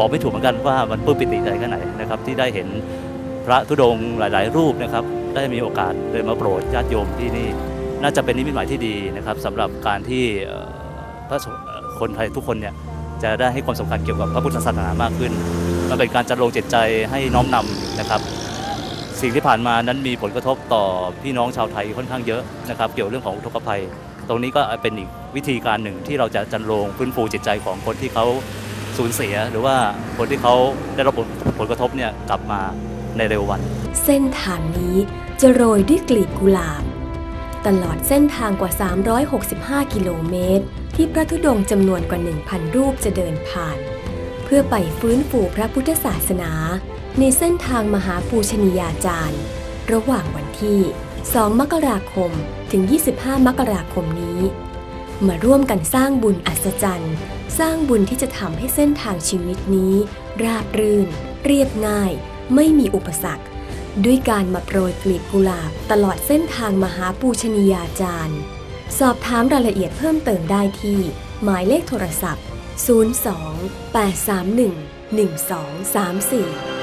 บอกไม่ถูกเหมือนกันว่ามันปื้มปิติใจแค่ไหนนะครับที่ได้เห็นพระธุดงค์หลาย ๆ รูปนะครับได้มีโอกาสเดินมาโปรดญาติโยมที่นี่น่าจะเป็นนิมิตหมายที่ดีนะครับสำหรับการที่พระคนไทยทุกคนเนี่ยจะได้ให้ความสำคัญเกี่ยวกับพระพุทธศาสนามากขึ้นมันเป็นการจัดลงจิตใจให้น้อมนำนะครับสิ่งที่ผ่านมานั้นมีผลกระทบต่อพี่น้องชาวไทยค่อนข้างเยอะนะครับ เกี่ยวเรื่องของอุทกภัย ตรงนี้ก็เป็นอีกวิธีการหนึ่งที่เราจะจันโรงฟื้นฟูจิตใจของคนที่เขา สูญเสียหรือว่าคนที่เขาได้รับผลผลกระทบเนี่ยกลับมาในเร็ววัน เส้นทางนี้จะโรยด้วยกลีบกุหลาบ ตลอดเส้นทางกว่า 365 กิโลเมตร ที่พระธุดงค์จำนวนกว่า 1,000 รูปจะเดินผ่าน เพื่อไปฟื้นฟูพระพุทธศาสนา ในเส้นทางมหาปูชนียาจารย์ ระหว่างวันที่ 2 มกราคมถึง 25 มกราคมนี้ มาร่วมกันสร้างบุญอัศจรรย์ สร้างบุญที่จะทำให้เส้นทางชีวิตนี้ ราบรื่น เรียบง่าย ไม่มีอุปสรรค ด้วยการมาโปรยกลีบกุหลาบตลอดเส้นทางมหาปูชนียาจารย์ สอบถามรายละเอียดเพิ่มเติมได้ที่ หมายเลขโทรศัพท์ 02 831 1234